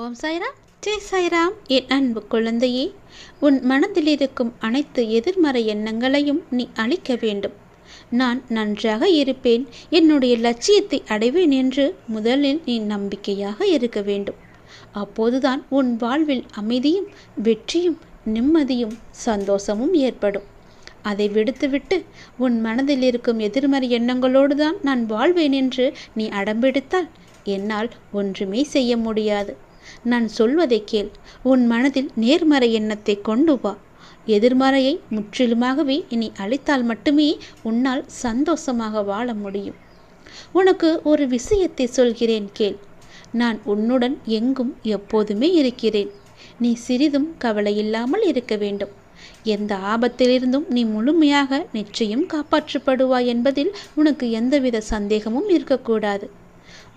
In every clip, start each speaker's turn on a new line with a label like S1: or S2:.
S1: ஓம் சாய்ராம். ஜெய் சாய்ராம். என் அன்பு குழந்தையே உன் மனதில் இருக்கும் அனைத்து எதிர்மறை எண்ணங்களையும் நீ அழிக்க வேண்டும். நான் நன்றாக இருப்பேன். என்னுடைய லட்சியத்தை அடைவேன் என்று முதலில் நீ நம்பிக்கையாக இருக்க வேண்டும். அப்போதுதான் உன் வாழ்வில் அமைதியும் வெற்றியும் நிம்மதியும் சந்தோஷமும் ஏற்படும். அதை விடுத்துவிட்டு உன் மனதில் இருக்கும் எதிர்மறை எண்ணங்களோடு தான் நான் வாழ்வேன் என்று நீ அடம்பிடித்தால் என்னால் ஒன்றுமே செய்ய முடியாது. நான் சொல்வதை கேள். உன் மனதில் நேர்மறை எண்ணத்தை கொண்டு வா. எதிர்மறையை முற்றிலுமாகவே நீ அழித்தால் மட்டுமே உன்னால் சந்தோஷமாக வாழ முடியும். உனக்கு ஒரு விஷயத்தை சொல்கிறேன் கேள். நான் உன்னுடன் எங்கும் எப்போதுமே இருக்கிறேன். நீ சிறிதும் கவலை இல்லாமல் இருக்க வேண்டும். எந்த ஆபத்திலிருந்தும் நீ முழுமையாக நிச்சயம் காப்பாற்றப்படுவாய் என்பதில் உனக்கு எந்தவித சந்தேகமும் இருக்கக்கூடாது.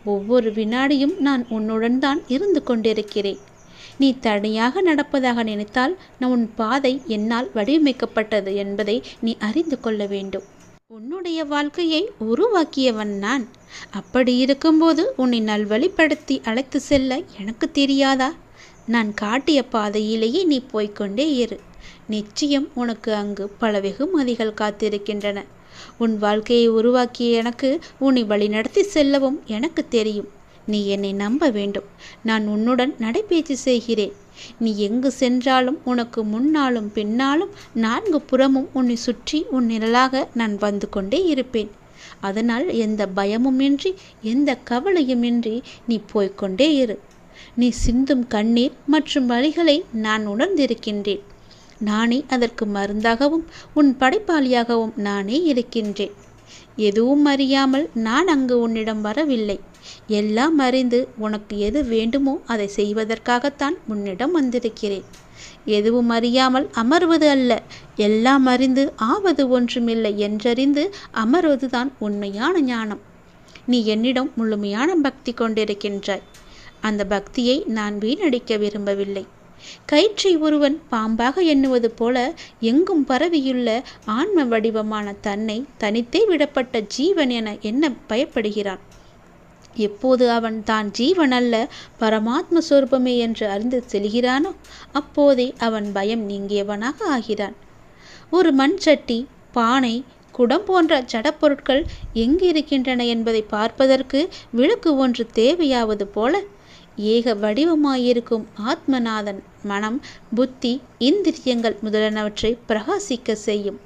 S1: ஒவ்வொரு வினாடியும் நான் உன்னுடன் தான் இருந்து கொண்டிருக்கிறேன். நீ தனியாக நடப்பதாக நினைத்தால் நான் உன் பாதை என்னால் வடிவமைக்கப்பட்டது என்பதை நீ அறிந்து கொள்ள வேண்டும். உன்னுடைய வாழ்க்கையை உருவாக்கியவன் நான். அப்படி இருக்கும்போது உன்னை நல்வழிப்படுத்தி அழைத்து செல்ல எனக்கு தெரியாதா? நான் காட்டிய பாதையிலேயே நீ போய்க்கொண்டே இரு. நிச்சயம் உனக்கு அங்கு பல வெகுமதிகள் காத்திருக்கின்றன. உன் வாழ்க்கையை உருவாக்கிய எனக்கு உன்னை வழிநடத்தி செல்லவும் எனக்கு தெரியும். நீ என்னை நம்ப வேண்டும். நான் உன்னுடன் நடைபேச்சு செய்கிறேன். நீ எங்கு சென்றாலும் உனக்கு முன்னாலும் பின்னாலும் நான்கு புறமும் உன்னை சுற்றி உன் நிழலாக நான் வந்து கொண்டே இருப்பேன். அதனால் எந்த பயமுமின்றி எந்த கவலையுமின்றி நீ போய்க்கொண்டே இரு. நீ சிந்தும் கண்ணீர் மற்றும் வழிகளை நான் உணர்ந்திருக்கின்றேன். நானே அதற்கு மருந்தாகவும் உன் படைப்பாளியாகவும் நானே இருக்கின்றேன். எதுவும் அறியாமல் நான் அங்கு உன்னிடம் வரவில்லை. எல்லாம் அறிந்து உனக்கு எது வேண்டுமோ அதை செய்வதற்காகத்தான் உன்னிடம் வந்திருக்கிறேன். எதுவும் அறியாமல் அமர்வது அல்ல எல்லாம் அறிந்து ஆவது ஒன்றுமில்லை என்றறிந்து அமர்வதுதான் உண்மையான ஞானம். நீ என்னிடம் முழுமையான பக்தி கொண்டிருக்கின்றாய். அந்த பக்தியை நான் வீணடிக்க விரும்பவில்லை. கயிற்றை ஒருவன் பாம்பாக எண்ணுவது போல எங்கும் பரவியுள்ள ஆன்ம வடிவமான தன்னை தனித்தே விடப்பட்ட ஜீவன் என என்ன பயப்படுகிறான்? எப்போது அவன் தான் ஜீவன் அல்ல பரமாத்ம சொரூபமே என்று அறிந்து செல்கிறானோ அப்போதே அவன் பயம் நீங்கியவனாக ஆகிறான். ஒரு மண் சட்டி பானை குடம் போன்ற ஜடப்பொருட்கள் எங்கு இருக்கின்றன என்பதை பார்ப்பதற்கு விளக்கு ஒன்று தேவையாவது போல ஏக வடிவமாயிருக்கும் ஆத்மநாதன் மனம் புத்தி இந்திரியங்கள் முதலானவற்றை பிரகாசிக்க செய்யும்.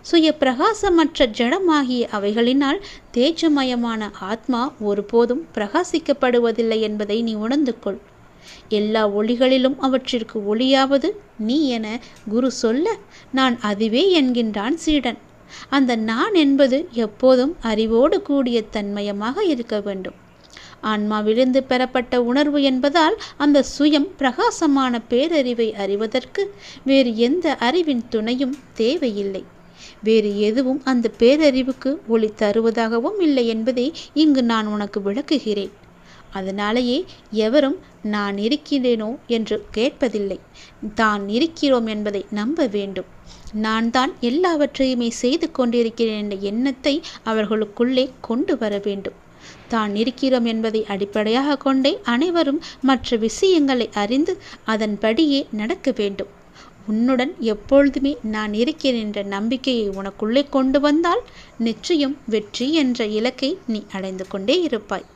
S1: சுய பிரகாசமற்ற ஜடமாகிய அவைகளினால் தேஜமயமான ஆத்மா ஒருபோதும் பிரகாசிக்கப்படுவதில்லை என்பதை நீ உணர்ந்து கொள் எல்லா ஒளிகளிலும் அவற்றிற்கு ஒளியாவது நீ என குரு சொல்ல நான் அதுவே என்கின்றான் சீடன். அந்த நான் என்பது எப்போதும் அறிவோடு கூடிய தன்மயமாக இருக்க வேண்டும். ஆன்மாவிலிருந்து பெறப்பட்ட உணர்வு என்பதால் அந்த சுயம் பிரகாசமான பேரறிவை அறிவதற்கு வேறு எந்த அறிவின் துணையும் தேவையில்லை. வேறு எதுவும் அந்த பேரறிவுக்கு ஒளி தருவதாகவும் இல்லை என்பதை இங்கு நான் உனக்கு விளக்குகிறேன். அதனாலேயே எவரும் நான் இருக்கிறேனோ என்று கேட்பதில்லை. தான் இருக்கிறோம் என்பதை நம்ப வேண்டும். நான் தான் எல்லாவற்றையுமே செய்து கொண்டிருக்கிறேன் என்ற எண்ணத்தை அவர்களுக்குள்ளே கொண்டு வர வேண்டும். தான் இருக்கிறோம் என்பதை அடிப்படையாக கொண்டே அனைவரும் மற்ற விஷயங்களை அறிந்து அதன்படியே நடக்க வேண்டும். உன்னுடன் எப்பொழுதுமே நான் இருக்கிறேன் என்ற நம்பிக்கையை உனக்குள்ளே கொண்டு வந்தால் நிச்சயம் வெற்றி என்ற இலக்கை நீ அடைந்து கொண்டே இருப்பாய்.